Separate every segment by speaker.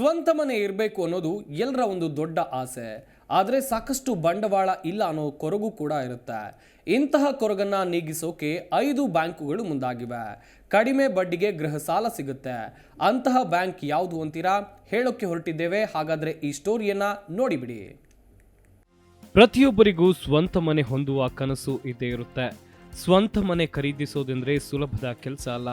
Speaker 1: ಸ್ವಂತ ಮನೆ ಇರಬೇಕು ಅನ್ನೋದು ಎಲ್ಲರ ಒಂದು ದೊಡ್ಡ ಆಸೆ. ಆದರೆ ಸಾಕಷ್ಟು ಬಂಡವಾಳ ಇಲ್ಲ ಅನ್ನೋ ಕೊರಗು ಕೂಡ ಇರುತ್ತೆ. ಇಂತಹ ಕೊರಗನ್ನು ನೀಗಿಸೋಕೆ ಐದು ಬ್ಯಾಂಕುಗಳು ಮುಂದಾಗಿವೆ. ಕಡಿಮೆ ಬಡ್ಡಿಗೆ ಗೃಹ ಸಾಲ ಸಿಗುತ್ತೆ. ಅಂತಹ ಬ್ಯಾಂಕ್ ಯಾವುದು ಅಂತೀರಾ? ಹೇಳೋಕ್ಕೆ ಹೊರಟಿದ್ದೇವೆ. ಹಾಗಾದರೆ ಈ ಸ್ಟೋರಿಯನ್ನ ನೋಡಿಬಿಡಿ
Speaker 2: ಪ್ರತಿಯೊಬ್ಬರಿಗೂ ಸ್ವಂತ ಮನೆ ಹೊಂದುವ ಕನಸು ಇದ್ದೇ ಇರುತ್ತೆ. ಸ್ವಂತ ಮನೆ ಖರೀದಿಸೋದೆಂದರೆ ಸುಲಭದ ಕೆಲಸ ಅಲ್ಲ.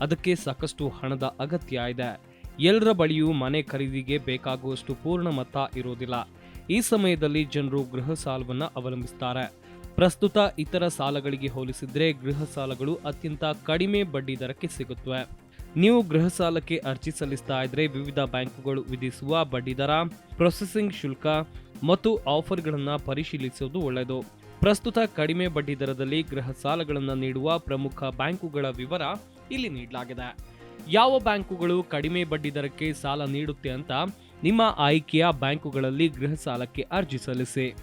Speaker 2: ಅದಕ್ಕೆ ಸಾಕಷ್ಟು ಹಣದ ಅಗತ್ಯ ಇದೆ. ಎಲ್ಲರ ಬಳಿಯೂ ಮನೆ ಖರೀದಿಗೆ ಬೇಕಾಗುವಷ್ಟು ಪೂರ್ಣ ಮೊತ್ತ ಇರೋದಿಲ್ಲ. ಈ ಸಮಯದಲ್ಲಿ ಜನರು ಗೃಹ ಸಾಲವನ್ನು ಅವಲಂಬಿಸ್ತಾರೆ. ಪ್ರಸ್ತುತ ಇತರ ಸಾಲಗಳಿಗೆ ಹೋಲಿಸಿದರೆ ಗೃಹ ಸಾಲಗಳು ಅತ್ಯಂತ ಕಡಿಮೆ ಬಡ್ಡಿ ದರಕ್ಕೆ ಸಿಗುತ್ತವೆ. ನೀವು ಗೃಹ ಸಾಲಕ್ಕೆ ಅರ್ಜಿ ಸಲ್ಲಿಸ್ತಾ ಇದ್ರೆ ವಿವಿಧ ಬ್ಯಾಂಕುಗಳು ವಿಧಿಸುವ ಬಡ್ಡಿದರ ಪ್ರೊಸೆಸಿಂಗ್ ಶುಲ್ಕ ಮತ್ತು ಆಫರ್ಗಳನ್ನು ಪರಿಶೀಲಿಸುವುದು ಒಳ್ಳೆಯದು. ಪ್ರಸ್ತುತ ಕಡಿಮೆ ಬಡ್ಡಿ ದರದಲ್ಲಿ ಗೃಹ ಸಾಲಗಳನ್ನು ನೀಡುವ ಪ್ರಮುಖ ಬ್ಯಾಂಕುಗಳ ವಿವರ ಇಲ್ಲಿ ನೀಡಲಾಗಿದೆ. ಯಾವ ಬ್ಯಾಂಕುಗಳು ಕಡಿಮೆ ಬಡ್ಡಿ ದರಕ್ಕೆ ಸಾಲ ನೀಡುತ್ತೆ ಅಂತ ನಿಮ್ಮ ಆಯ್ಕೆಯ ಬ್ಯಾಂಕುಗಳಲ್ಲಿ ಗೃಹ ಸಾಲಕ್ಕೆ ಅರ್ಜಿ ಸಲ್ಲಿಸಿ.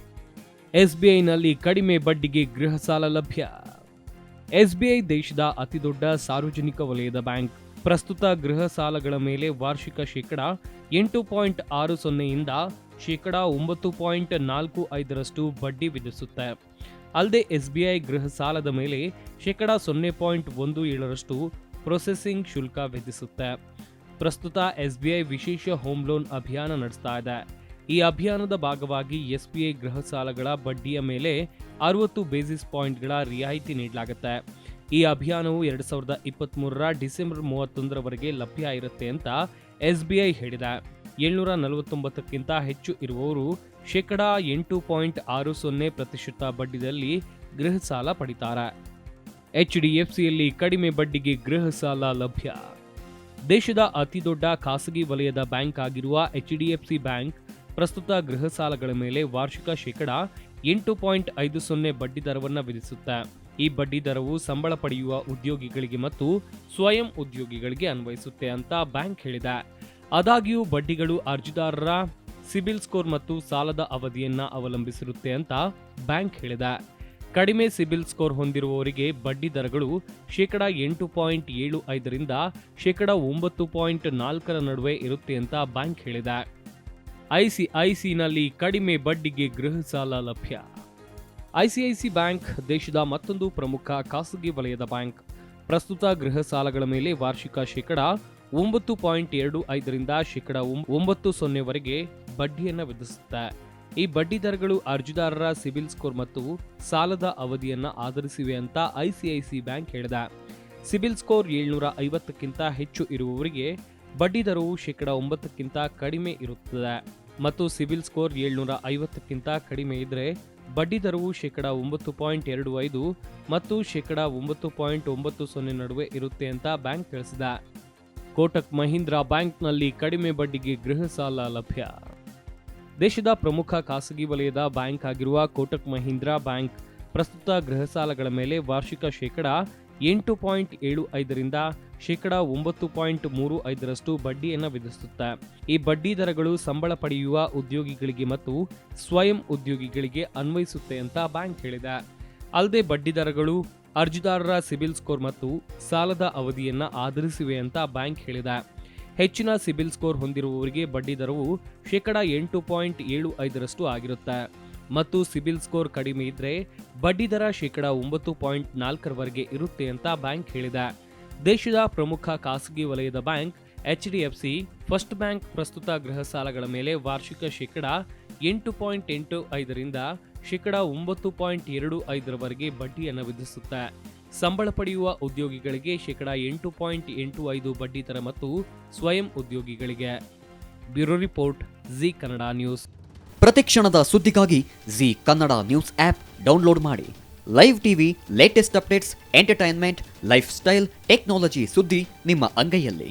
Speaker 2: ಎಸ್ಬಿಐನಲ್ಲಿ ಕಡಿಮೆ ಬಡ್ಡಿಗೆ ಗೃಹ ಸಾಲ ಲಭ್ಯ. ಎಸ್ಬಿಐ ದೇಶದ ಅತಿದೊಡ್ಡ ಸಾರ್ವಜನಿಕ ವಲಯದ ಬ್ಯಾಂಕ್. ಪ್ರಸ್ತುತ ಗೃಹ ಸಾಲಗಳ ಮೇಲೆ ವಾರ್ಷಿಕ ಶೇಕಡ ಎಂಟು ಪಾಯಿಂಟ್ ಆರು ಸೊನ್ನೆಯಿಂದ ಶೇಕಡ ಒಂಬತ್ತು ಪಾಯಿಂಟ್ ನಾಲ್ಕು ಐದರಷ್ಟು ಬಡ್ಡಿ ವಿಧಿಸುತ್ತೆ. ಅಲ್ಲದೆ ಎಸ್ಬಿಐ ಗೃಹ ಸಾಲದ ಮೇಲೆ ಶೇಕಡ ಸೊನ್ನೆ ಪಾಯಿಂಟ್ ಒಂದು ಏಳರಷ್ಟು ಪ್ರೊಸೆಸಿಂಗ್ ಶುಲ್ಕ ವಿಧಿಸುತ್ತೆ. ಪ್ರಸ್ತುತ ಎಸ್ಬಿಐ ವಿಶೇಷ ಹೋಮ್ ಲೋನ್ ಅಭಿಯಾನ ನಡೆಸ್ತಾ ಇದೆ. ಈ ಅಭಿಯಾನದ ಭಾಗವಾಗಿ ಎಸ್ಬಿಐ ಗೃಹ ಸಾಲಗಳ ಬಡ್ಡಿಯ ಮೇಲೆ ಅರವತ್ತು ಬೇಸಿಸ್ ಪಾಯಿಂಟ್ಗಳ ರಿಯಾಯಿತಿ ನೀಡಲಾಗುತ್ತೆ. ಈ ಅಭಿಯಾನವು ಎರಡು ಸಾವಿರದ ಇಪ್ಪತ್ತ್ ಮೂರರ ಡಿಸೆಂಬರ್ ಮೂವತ್ತೊಂದರವರೆಗೆ ಲಭ್ಯ ಇರುತ್ತೆ ಅಂತ ಎಸ್ಬಿಐ ಹೇಳಿದೆ. ಏಳ್ನೂರ ನಲವತ್ತೊಂಬತ್ತಕ್ಕಿಂತ ಹೆಚ್ಚು ಇರುವವರು ಶೇಕಡಾ ಎಂಟು ಪಾಯಿಂಟ್ ಆರು ಸೊನ್ನೆ ಪ್ರತಿಶತ ಬಡ್ಡಿದಲ್ಲಿ ಗೃಹ ಸಾಲ ಪಡಿತಾರೆ. ಎಚ್ ಡಿ ಎಫ್ ಸಿಯಲ್ಲಿ ಕಡಿಮೆ ಬಡ್ಡಿಗೆ ಗೃಹ ಸಾಲ ಲಭ್ಯ. ದೇಶದ ಅತಿದೊಡ್ಡ ಖಾಸಗಿ ವಲಯದ ಬ್ಯಾಂಕ್ ಆಗಿರುವ H D F C bank ಪ್ರಸ್ತುತ ಗೃಹ ಸಾಲಗಳ ಮೇಲೆ ವಾರ್ಷಿಕ ಶೇಕಡ ಎಂಟು ಪಾಯಿಂಟ್ ಐದು ಸೊನ್ನೆ ಬಡ್ಡಿ ದರವನ್ನು ವಿಧಿಸುತ್ತೆ. ಈ ಬಡ್ಡಿ ದರವು ಸಂಬಳ ಪಡೆಯುವ ಉದ್ಯೋಗಿಗಳಿಗೆ ಮತ್ತು ಸ್ವಯಂ ಉದ್ಯೋಗಿಗಳಿಗೆ ಅನ್ವಯಿಸುತ್ತೆ ಅಂತ ಬ್ಯಾಂಕ್ ಹೇಳಿದೆ. ಆದಾಗ್ಯೂ ಬಡ್ಡಿಗಳು ಅರ್ಜಿದಾರರ ಸಿಬಿಲ್ ಸ್ಕೋರ್ ಮತ್ತು ಸಾಲದ ಅವಧಿಯನ್ನ ಅವಲಂಬಿಸಿರುತ್ತೆ ಅಂತ ಬ್ಯಾಂಕ್ ಹೇಳಿದೆ. ಕಡಿಮೆ ಸಿಬಿಲ್ ಸ್ಕೋರ್ ಹೊಂದಿರುವವರಿಗೆ ಬಡ್ಡಿ ದರಗಳು ಶೇಕಡ ಎಂಟು ಪಾಯಿಂಟ್ ಏಳು ಐದರಿಂದ ಶೇಕಡ ಒಂಬತ್ತು ಪಾಯಿಂಟ್ ನಾಲ್ಕರ ನಡುವೆ ಇರುತ್ತೆ ಅಂತ ಬ್ಯಾಂಕ್ ಹೇಳಿದೆ. ಐಸಿಐಸಿನಲ್ಲಿ ಕಡಿಮೆ ಬಡ್ಡಿಗೆ ಗೃಹ ಸಾಲ ಲಭ್ಯ. ಐಸಿಐಸಿ ಬ್ಯಾಂಕ್ ದೇಶದ ಮತ್ತೊಂದು ಪ್ರಮುಖ ಖಾಸಗಿ ವಲಯದ ಬ್ಯಾಂಕ್. ಪ್ರಸ್ತುತ ಗೃಹ ಸಾಲಗಳ ಮೇಲೆ ವಾರ್ಷಿಕ ಶೇಕಡ ಒಂಬತ್ತು ಪಾಯಿಂಟ್ ಎರಡು ಐದರಿಂದ ಶೇಕಡ ಒಂಬ- ಒಂಬತ್ತು ಸೊನ್ನೆವರೆಗೆ ಬಡ್ಡಿಯನ್ನು ವಿಧಿಸುತ್ತೆ. ಈ ಬಡ್ಡಿದರಗಳು ಅರ್ಜಿದಾರರ ಸಿಬಿಲ್ ಸ್ಕೋರ್ ಮತ್ತು ಸಾಲದ ಅವಧಿಯನ್ನು ಆಧರಿಸಿವೆ ಅಂತ ಐಸಿಐಸಿ ಬ್ಯಾಂಕ್ ಹೇಳಿದೆ. ಸಿಬಿಲ್ ಸ್ಕೋರ್ ಏಳ್ನೂರ ಐವತ್ತಕ್ಕಿಂತ ಹೆಚ್ಚು ಇರುವವರಿಗೆ ಬಡ್ಡಿ ದರವು ಶೇಕಡ ಒಂಬತ್ತಕ್ಕಿಂತ ಕಡಿಮೆ ಇರುತ್ತದೆ ಮತ್ತು ಸಿಬಿಲ್ ಸ್ಕೋರ್ ಏಳ್ನೂರ ಐವತ್ತಕ್ಕಿಂತ ಕಡಿಮೆ ಇದ್ದರೆ ಬಡ್ಡಿ ದರವು ಶೇಕಡ ಒಂಬತ್ತು ಪಾಯಿಂಟ್ ಎರಡು ಐದು ಮತ್ತು ಶೇಕಡ ಒಂಬತ್ತು ಪಾಯಿಂಟ್ ಒಂಬತ್ತು ಸೊನ್ನೆ ನಡುವೆ ಇರುತ್ತೆ ಅಂತ ಬ್ಯಾಂಕ್ ತಿಳಿಸಿದೆ. ಕೋಟಕ್ ಮಹೀಂದ್ರಾ ಬ್ಯಾಂಕ್ನಲ್ಲಿ ಕಡಿಮೆ ಬಡ್ಡಿಗೆ ಗೃಹ ಸಾಲ ಲಭ್ಯ. ದೇಶದ ಪ್ರಮುಖ ಖಾಸಗಿ ವಲಯದ ಬ್ಯಾಂಕ್ ಆಗಿರುವ ಕೋಟಕ್ ಮಹೀಂದ್ರಾ ಬ್ಯಾಂಕ್ ಪ್ರಸ್ತುತ ಗೃಹ ಸಾಲಗಳ ಮೇಲೆ ವಾರ್ಷಿಕ ಶೇಕಡ ಎಂಟು ಪಾಯಿಂಟ್ ಏಳು ಐದರಿಂದ ಶೇಕಡ ಒಂಬತ್ತು ಪಾಯಿಂಟ್ ಮೂರು ಐದರಷ್ಟು ಬಡ್ಡಿಯನ್ನು ವಿಧಿಸುತ್ತೆ. ಈ ಬಡ್ಡಿ ದರಗಳು ಸಂಬಳ ಪಡೆಯುವ ಉದ್ಯೋಗಿಗಳಿಗೆ ಮತ್ತು ಸ್ವಯಂ ಉದ್ಯೋಗಿಗಳಿಗೆ ಅನ್ವಯಿಸುತ್ತೆ ಅಂತ ಬ್ಯಾಂಕ್ ಹೇಳಿದೆ. ಅಲ್ಲದೆ ಬಡ್ಡಿ ದರಗಳು ಅರ್ಜಿದಾರರ ಸಿಬಿಲ್ ಸ್ಕೋರ್ ಮತ್ತು ಸಾಲದ ಅವಧಿಯನ್ನು ಆಧರಿಸಿವೆ ಅಂತ ಬ್ಯಾಂಕ್ ಹೇಳಿದೆ. ಹೆಚ್ಚಿನ ಸಿಬಿಲ್ ಸ್ಕೋರ್ ಹೊಂದಿರುವವರಿಗೆ ಬಡ್ಡಿ ದರವು ಶೇಕಡ ಎಂಟು ಪಾಯಿಂಟ್ ಏಳು ಐದರಷ್ಟು ಆಗಿರುತ್ತೆ. ಮತ್ತು ಸಿಬಿಲ್ ಸ್ಕೋರ್ ಕಡಿಮೆ ಇದ್ರೆ ಬಡ್ಡಿ ದರ ಶೇಕಡ ಒಂಬತ್ತು ಪಾಯಿಂಟ್ ನಾಲ್ಕರವರೆಗೆ ಇರುತ್ತೆ ಅಂತ ಬ್ಯಾಂಕ್ ಹೇಳಿದೆ. ದೇಶದ ಪ್ರಮುಖ ಖಾಸಗಿ ವಲಯದ bank H D F C first bank ಪ್ರಸ್ತುತ ಗೃಹ ಸಾಲಗಳ ಮೇಲೆ ವಾರ್ಷಿಕ ಶೇಕಡ ಎಂಟು ಪಾಯಿಂಟ್ ಎಂಟು ಐದರಿಂದ ಶೇಕಡ ಒಂಬತ್ತು ಪಾಯಿಂಟ್ ಎರಡು ಐದರವರೆಗೆ ಬಡ್ಡಿಯನ್ನು ವಿಧಿಸುತ್ತೆ. ಸಂಬಳ ಪಡೆಯುವ ಉದ್ಯೋಗಿಗಳಿಗೆ ಶೇಕಡಾ ಎಂಟು ಪಾಯಿಂಟ್ ಎಂಟು ಐದು ಬಡ್ಡಿ ದರ ಮತ್ತು ಸ್ವಯಂ ಉದ್ಯೋಗಿಗಳಿಗೆ. Bureau report, Zee Kannada news.
Speaker 3: ಪ್ರತಿಕ್ಷಣದ ಸುದ್ದಿಗಾಗಿ Zee Kannada news app download ಮಾಡಿ. Live TV, latest updates, entertainment, lifestyle, technology ಸುದ್ದಿ ನಿಮ್ಮ ಅಂಗೈಯಲ್ಲಿ.